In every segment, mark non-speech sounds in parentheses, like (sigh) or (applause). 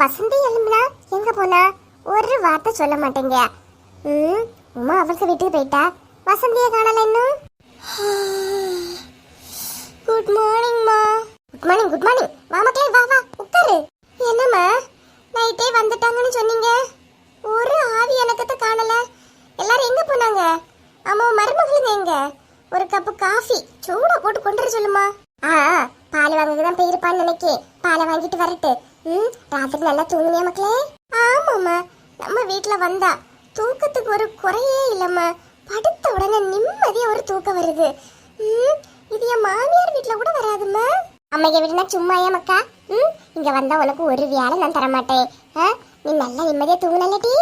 வசந்தி எழும்புனா எங்க போனா? ஒரு வார்த்தை சொல்ல மாட்டேங்க. ம் உமா அவளுக்கு வீட்டுக்கு போயிட்டா? வசந்தியை காணல இன்னும்? குட் மார்னிங் மா. குட் மார்னிங் குட் மார்னிங் வா மக்களே வா வா உட்காரு. என்னம்மா? நைட்டே வந்துட்டாங்கன்னு சொன்னீங்க. ஒரு ஆவி எனக்கத்த காணல. எல்லாரும் எங்க போனாங்க? ஆமா மருமகளுங்க எங்க? ஒரு கப்பு காஃபி சூடா போட்டு கொண்டு வர சொல்லுமா. ஆ பால் வாங்க தான் போயிருப்பான்னு நினைக்கே பாலை வாங்கிட்டு வரட்டு. ம் ராத்திரி நல்லா தூங்குனியா மக்களே? ஆமாம்மா நம்ம வீட்ல வந்தா தூக்கத்துக்கு ஒரு குறையே இல்லம்மா. படுத்த உடனே நிம்மதியா ஒரு தூக்கம் வருது. ம் இது என் மாமியார் வீட்ல கூட வராதும்மா. அம்மைய வீடுனா சும்மா ஏன் மக்கா? ம் இங்க வந்தா உனக்கு ஒரு வேலை நான் தரமாட்டேன். ஆ? நீ நல்லா நிம்மதியா தூங்குனல்லடி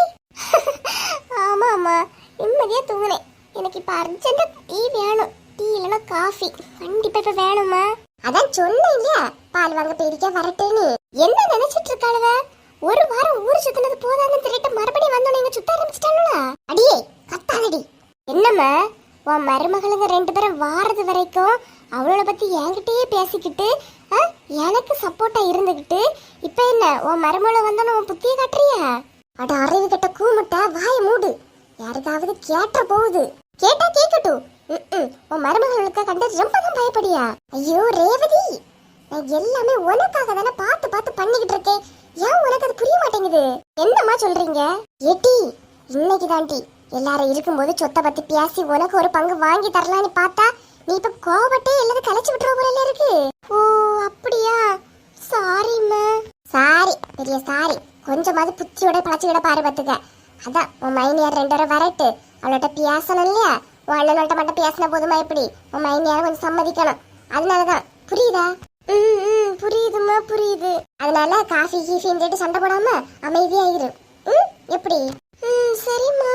ஆமா அம்மா நிம்மதியா தூங்குனேன். எனக்கு இப்ப அர்ஜென்ட்டா டீ வேணும். டீ இல்லைன்னா காஃபி. கண்டிப்பா இப்ப வேணுமா அதான் சொன்னேன் இல்லையா? பால் வாங்க போயிருக்க வரட்டேன்னு என்ன நினைச்சிட்டு இருக்காளுவ ஒரு வாரம் ஊர் சுத்தினது போதான்னு திருட்டு மறுபடியும் வந்தோன்னு இங்க சுத்த ஆரம்பிச்சிட்டாங்களா அடியே கத்தாதடி என்னம்மா உன் மருமகளுங்க ரெண்டு பேரும் வாரது வரைக்கும் அவளோட பத்தி என்கிட்டயே பேசிக்கிட்டு ஆ, எனக்கு சப்போர்ட்டா இருந்துகிட்டு இப்ப என்ன உன் மருமகளை வந்தோன்னு உன் புத்திய காட்டுறியா? அட அறிவு கட்ட கூமுட்டா வாய மூடு. யாருக்காவது கேட்ட போகுது. கேட்டா கேட்கட்டும் உன் மருமகளுக்கு கண்டு ரொம்ப தான் பயப்படியா? ஐயோ ரேவதி. நான் எல்லாமே உனக்காக தானே பா பண்ணிக்கிட்டு இருக்கேன் ஏன் உனக்கு அது புரிய மாட்டேங்குது? என்னம்மா சொல்றீங்க? ஏட்டி இன்னைக்கு தாண்டி எல்லாரும் இருக்கும்போது சொத்தை பத்தி பேசி உனக்கு ஒரு பங்கு வாங்கி தரலான்னு பார்த்தா நீ இப்ப கோவப்பட்டே எல்லாரும் கலைச்சு விட்டுற போல இருக்கு. ஓ அப்படியா? சாரி சாரி பெரிய சாரி கொஞ்சமாவது புத்தியோட பழச்சிக்கிட பாரு பத்துக்க அதான் உன் மைனியார் ரெண்டு வரை வரட்டு. அவளோட பேசணும் இல்லையா? உன் அண்ணனோட்ட மட்டும் பேசின போதுமா எப்படி? உன் மைனியார கொஞ்சம் சம்மதிக்கணும். அதனாலதான் புரியுதா? ம் ம் புரியுதுமா புரியுது. அதனால காஃபி கீஃபின்னு சொல்லிட்டு சண்டை போடாம அமைதியா இரு ம்? எப்படி? ம் சரிம்மா.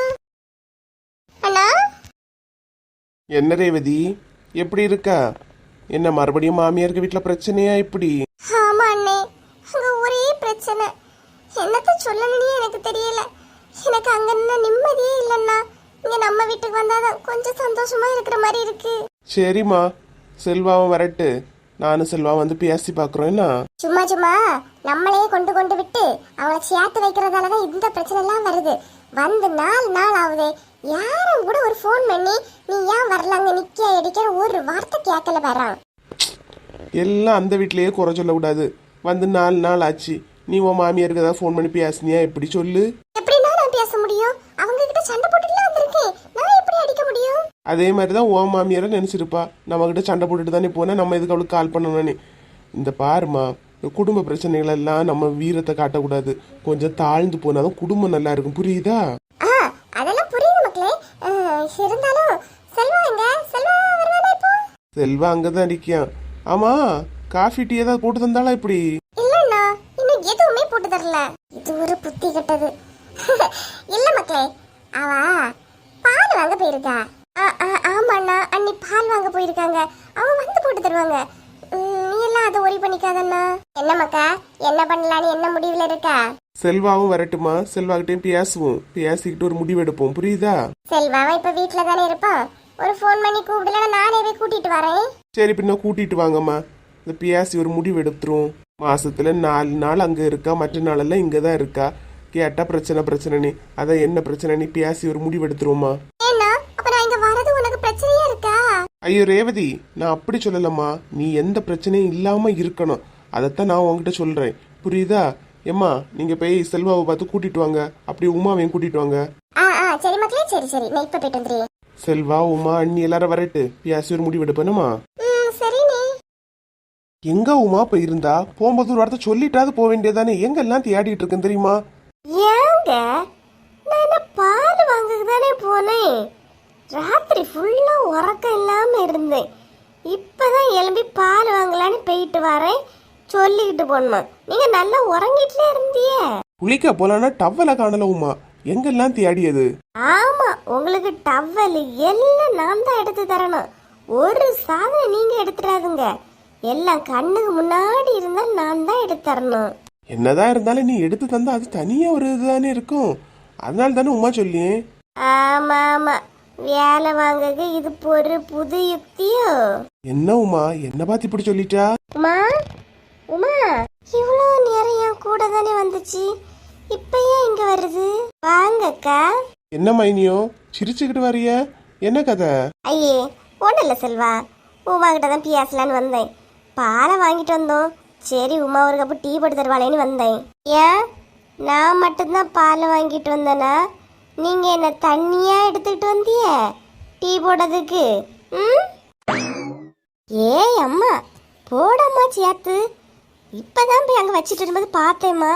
அண்ணா? என்ன ரேவதி? எப்படி இருக்கா? என்ன மறுபடியும் மாமியாருக்கு வீட்டில் பிரச்சனையா இப்படி? ஆமா அண்ணே. அங்க ஒரே பிரச்சனை. என்னத்த சொல்லணும்னே எனக்கு தெரியல. எனக்கு அங்க நின்னா நிம்மதியே இல்லைண்ணா. இங்க நம்ம வீட்டுக்கு வந்தாதான் கொஞ்சம் சந்தோஷமா இருக்கிற மாதிரி இருக்கு. சரிம்மா. செல்வாவும் வரட்டு. நானும் செல்வா வந்து பேசி பார்க்குறோம். என்ன? சும்மா சும்மா. நம்மளையே கொண்டு கொண்டு விட்டு அவளை சேர்த்து வைக்கிறதாலதான் இந்த பிரச்சனை எல்லாம் வருது. வந்து நாலு நாள் ஆகுது. யாரும் கூட ஒரு ஃபோன் பண்ணி நீ ஏன் வரலாங்க நிக்க அடிக்கிற ஒரு வார்த்தை கேட்கல வரான் எல்லாம் அந்த வீட்லயே குறை சொல்லக்கூடாது. வந்து நாலு நாள் ஆச்சு. நீ உன் மாமியாருக்கு ஏதாவது ஃபோன் பண்ணி பேசுனியா? எப்படி சொல்லு? அதே மாதிரி தான் உன் மாமியாரை நினச்சிருப்பா. நம்மக்கிட்ட சண்டை போட்டுட்டு தானே போனேன் நம்ம எதுக்கு அவளுக்கு கால் பண்ணணும்னு. இந்த பாருமா குடும்ப பிரச்சனைகள் எல்லாம் நம்ம வீரத்தை காட்டக்கூடாது. கொஞ்சம் தாழ்ந்து போனாதான் குடும்பம் நல்லா இருக்கும். புரியுதா? அதெல்லாம் புரியுது மக்களே. இருந்தாலும் செல்வா எங்க? செல்வா வருவானா இப்போ? செல்வா அங்கே தான் இருக்கியான் ஆமா காஃபி டீ ஏதாவது போட்டு தந்தாளா இப்படி? இல்லண்ணா இன்னும் எதுவுமே போட்டு தரல. இது ஒரு புத்தி கெட்டது. (laughs) இல்ல மக்களே அவ பால் வாங்க போயிருக்கா. ஆமாண்ணா அன்னி பால் வாங்க போயிருக்காங்க. அவங்க வந்து போட்டு தருவாங்க. நீ எல்லாம் அதை ஒரி பண்ணிக்காதண்ணா. என்ன மக்கா என்ன பண்ணலான்னு என்ன முடிவுல இருக்கா? செல்வாவும் வரட்டுமா? செல்வாகிட்டையும் பேசுவோம். பேசிக்கிட்டு ஒரு முடிவு எடுப்போம். புரியுதா? செல்வாவா இப்ப வீட்ல தானே இருப்பான் ஒரு ஃபோன் பண்ணி கூப்பிடல நானே போய் கூட்டிட்டு வரேன். சரி பின்ன கூட்டிட்டு வாங்கம்மா. இந்த பேசி ஒரு முடிவு எடுத்துரும் மாசத்துல நாலு நாள் அங்க இருக்கா? மற்ற நாளெல்லாம் இங்க தான் இருக்கா? கேட்டா பிரச்சனை பிரச்சனைன்னு. அதான் என்ன பிரச்சனைன்னு பேசி ஒரு முடிவு எடுத்துருவோமா ஏன்னா அப்ப நான் இங்க உனக்கு பிரச்சனையா இருக்கா? ஐயோ ரேவதி நான் அப்படி சொல்லலம்மா. நீ எந்த பிரச்சனையும் இல்லாம இருக்கணும். அதைத்தான் நான் உன்கிட்ட சொல்றேன். புரியுதா? ஏம்மா நீங்க போய் செல்வாவை பார்த்து கூட்டிட்டு வாங்க. அப்படி உமாவையும் கூட்டிட்டு வாங்க. ஆ ஆ சரி மக்களே சரி சரி. நான் இப்ப போயிட்டு வந்துடுறேன். செல்வா உமா அண்ணி எல்லாரும் வரட்டு. பேசி ஒரு முடிவு எடுப்பேனுமா ம் எங்க உமா போயிருந்தா போகும்போது ஒரு வார்த்தை சொல்லிட்டாவது போக வேண்டியதானே எங்க எல்லாம் தேடிட்டு இருக்கேன் தெரியுமா? ஏங்க நான் பால் வாங்க தானே போனேன்? ராத்திரி ஃபுல்லா உறக்கம் இல்லாம இருந்தேன். இப்பதான் எழும்பி பால் வாங்கலான்னு போயிட்டு வரேன். சொல்லிக்கிட்டு போனோம் நீங்க நல்லா உறங்கிட்டுல இருந்தியே. குளிக்க போலான்னா டவ்வல காணல உமா எங்கெல்லாம் தேடியது? ஆமா உங்களுக்கு டவல் எல்லாம் நான் தான் எடுத்து தரணும். ஒரு சாதனை நீங்க எடுத்துடாதுங்க. எல்லாம் கண்ணுக்கு முன்னாடி இருந்தா நான் தான் எடுத்து தரணும். என்னதான் இருந்தாலும் நீ எடுத்து தந்தா அது தனியா ஒரு இதுதானே இருக்கும். அதனால தானே உமா சொல்லியேன் ஆமா ஆமா வேலை வாங்கக்கு இது ஒரு புது யுக்தியோ? என்ன உமா? என்ன பார்த்து இப்படி சொல்லிட்டா? உமா உமா இவ்வளோ நேரம் என் கூட தானே வந்துச்சு. இப்போ ஏன் இங்கே வருது? வாங்கக்கா. என்ன மைனியோ? சிரிச்சுக்கிட்டு வரிய. என்ன கதை? ஐயே ஒன்றும் செல்வா. உமா கிட்ட தான் பேசலான்னு வந்தேன். பாலை வாங்கிட்டு வந்தோம். சரி உமா ஒரு கப்பு டீ போட்டு தருவாளேன்னு வந்தேன். ஏன்? நான் மட்டும்தான் பாலை வாங்கிட்டு வந்தேனா? நீங்கள் என்ன தண்ணியாக எடுத்துக்கிட்டு வந்திய? டீ போடுறதுக்கு ம்? ஏய் அம்மா போடம்மா சேர்த்து இப்பதான் போய் அங்கே வச்சுட்டு இருக்கும்போது பார்த்தேம்மா.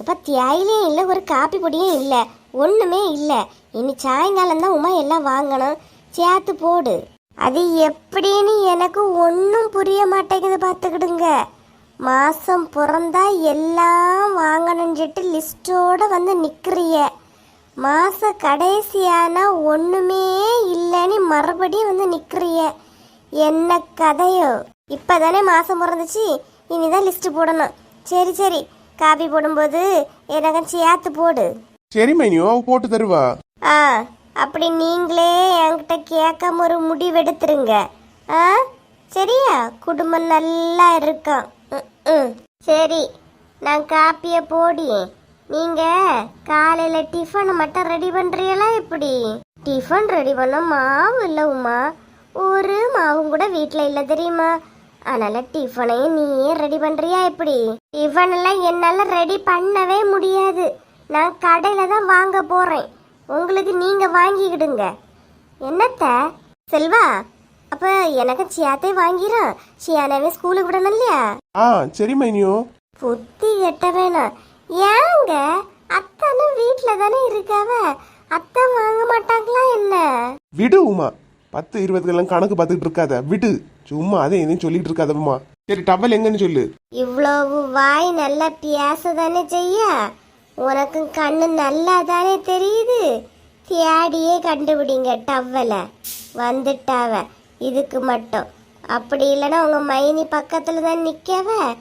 இப்போ தியாயிலையும் இல்லை ஒரு காப்பி பொடியும் இல்லை ஒன்றுமே இல்லை. இனி சாயங்காலம் தான் உமா எல்லாம் வாங்கணும். சேர்த்து போடு. அது எப்படின்னு எனக்கு ஒன்றும் புரிய மாட்டேங்குது பார்த்துக்கிடுங்க மாதம் பிறந்தா எல்லாம் வாங்கணும்னு லிஸ்ட்டோட வந்து நிற்கிறிய மாச கடைசியானா ஒண்ணுமே இல்லைன்னு மறுபடியும் வந்து நிக்கிறிய என்ன கதையோ? இப்பதானே மாசம் பிறந்துச்சு இனிதான் லிஸ்ட் போடணும். சரி சரி. காபி போடும்போது எனக்கு சேர்த்து போடு. சரி மைனியோ அவ போட்டு தருவா. ஆ அப்படி நீங்களே என்கிட்ட கேட்காம ஒரு முடிவெடுத்துருங்க ஆ சரியா? குடும்பம் நல்லா இருக்கும் ம், ம். சரி நான் காப்பியை போடி. நீங்க காலையில டிஃபன் மட்டும் ரெடி பண்றீங்களா இப்படி டிஃபன் ரெடி பண்ண மாவு இல்ல உமா ஒரு மாவும் கூட வீட்ல இல்ல தெரியுமா? அதனால டிஃபனையும் நீயே ரெடி பண்றியா எப்படி? டிஃபன் எல்லாம் என்னால ரெடி பண்ணவே முடியாது. நான் கடையில தான் வாங்க போறேன். உங்களுக்கு நீங்க வாங்கிக்கிடுங்க. என்னத்த? செல்வா அப்ப எனக்கு சியாத்தே வாங்கிடும் சியானாவே ஸ்கூலுக்கு விடணும் இல்லையா? ஆ சரி மைனியோ. புத்தி கெட்ட வேணாம். ஏங்க அத்தானும் வீட்ல தானே இருக்காவ? அத்தை வாங்க மாட்டாங்களா என்ன? விடு உமா. பத்து இருபதுக்கெல்லாம் கணக்கு பார்த்துக்கிட்டு இருக்காத. விடு. சும்மா அதே எதையும் சொல்லிட்டு இருக்காதம்மா. சரி டவல் எங்கன்னு சொல்லு. இவ்வளவு வாய் நல்லா பேச தானே செய்ய? உனக்கு கண்ணு நல்லா தானே தெரியுது? தேடியே கண்டுபிடிங்க டவ்வல வந்துட்டாவ. இதுக்கு மட்டும். அப்படி இல்லைன்னா உங்க மைனி பக்கத்துல தான் நிக்கவ?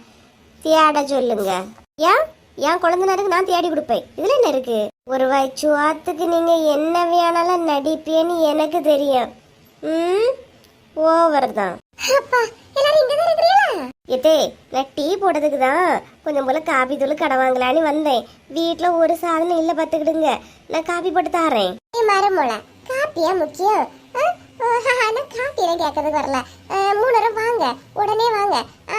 தேட சொல்லுங்க. ஏன்? என் குழந்தைனருக்கு நான் தேடி கொடுப்பேன். இதுல என்ன இருக்கு? ஒரு வச்சுவாத்துக்கு நீங்க என்ன வேணாலும் நடிப்பேன்னு எனக்கு தெரியும். ம்? ஓவர் தான். அப்பா எல்லாரும் இங்க தான் எத்தே நான் டீ போடுறதுக்கு தான் கொஞ்சம் போல காபி தூள் கடை வாங்கலான்னு வந்தேன். வீட்ல ஒரு சாதனம் இல்ல பாத்துக்கிடுங்க நான் காபி போட்டு தாரேன். மரமோல காப்பியா முக்கியம்? நான் காப்பியெல்லாம் கேட்கறதுக்கு வரல. மூணு நேரம் வாங்க. உடனே வாங்க.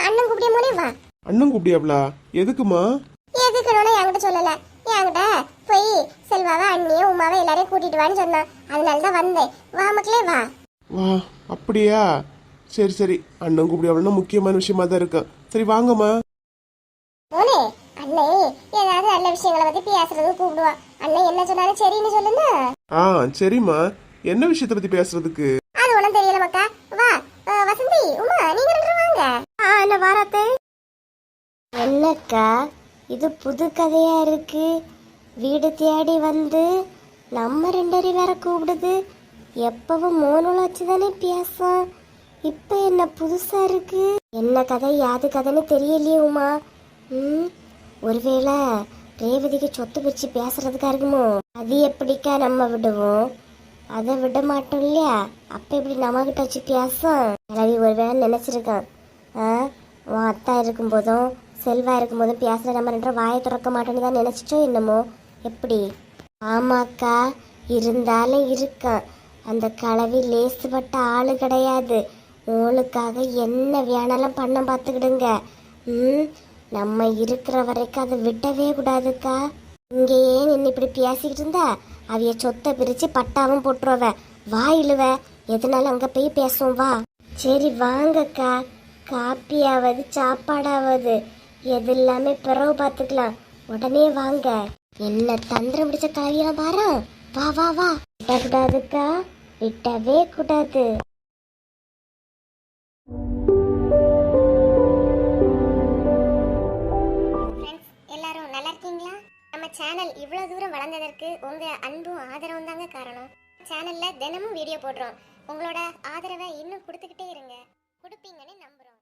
அண்ணன் கூப்பிடிய மூணே வா. அண்ணன் கூப்பிடியாப்லா எதுக்குமா என்கிட்ட சொல்லல. என்கிட்ட போய் செல்வாவை அண்ணியும் உமாவை எல்லாரையும் கூட்டிட்டு வான்னு சொன்னான் அதனால தான் வந்தேன். வா மக்களே வா. வா அப்படியா? சரி சரி. அண்ணன் கூப்பிடியாப்லன்னா முக்கியமான விஷயமா தான் இருக்கும் சரி வாங்கம்மா. மோனே அண்ணே ஏதாவது நல்ல விஷயங்களை பத்தி பேசுறது கூப்பிடுவான் அண்ணன் என்ன சொன்னாலும் சரின்னு சொல்லுங்க. ஆ சரிம்மா. என்ன விஷயத்தை பத்தி பேசுறதுக்கு? அது ஒண்ணும் தெரியல மக்கா. வா அஹ், வசந்தி உமா நீங்க ரெண்டு பேரும் வாங்க. ஆ என்ன வாராத்தே? என்னக்கா? இது புது கதையா இருக்கு. வீடு தேடி வந்து நம்ம ரெண்டரை வேற கூப்பிடுது. எப்பவும் மோனோல வச்சு தானே பேசும் இப்ப என்ன புதுசா இருக்கு? என்ன கதை யாது கதைன்னு தெரியலையே உமா. ம் ஒருவேளை ரேவதிக்கு சொத்து பிரிச்சு பேசுறதுக்கா இருக்குமோ? அது எப்படிக்கா நம்ம விடுவோம்? அதை விட மாட்டோம் இல்லையா? அப்ப எப்படி நம்ம கிட்ட வச்சு பேசும் கிளவி ஒருவேளை நினைச்சிருக்கான். ஆ உன் அத்தா இருக்கும்போதும் செல்வா இருக்கும்போது பேசுகிற நம்ம ரெண்டு வாயை திறக்க மாட்டேன்னு தான் நினச்சிச்சோ என்னமோ? எப்படி? ஆமாக்கா இருந்தாலும் இருக்கான். அந்த கலவி லேசுப்பட்ட ஆள் கிடையாது. உங்களுக்காக என்ன வேணாலும் பண்ண பார்த்துக்கிடுங்க. ம்? நம்ம இருக்கிற வரைக்கும் அதை விடவே கூடாதுக்கா. இங்கேயே நின்று இப்படி பேசிக்கிட்டு இருந்தா அவைய சொத்தை பிரித்து பட்டாவும் போட்டுருவ. வா இழுவ. எதனால அங்கே போய் பேசுவோம் வா. சரி வாங்கக்கா. காப்பியாவது சாப்பாடாவது. எது எல்லாமே பிறகு பார்த்துக்கலாம். உடனே வாங்க. என்ன தந்திரம் பிடிச்ச கலவியெல்லாம் பாரு. வா வா வா. விடக்கூடாதுக்கா. விட்டவே கூடாது. எல்லாரும் நல்லா இருக்கீங்களா? நம்ம சேனல் இவ்வளோ தூரம் வளர்ந்ததற்கு உங்க அன்பும் ஆதரவும் தாங்க காரணம். சேனல்ல தினமும் வீடியோ போடுறோம். உங்களோட ஆதரவை இன்னும் கொடுத்துக்கிட்டே இருங்க. கொடுப்பீங்கன்னு நம்புறோம்.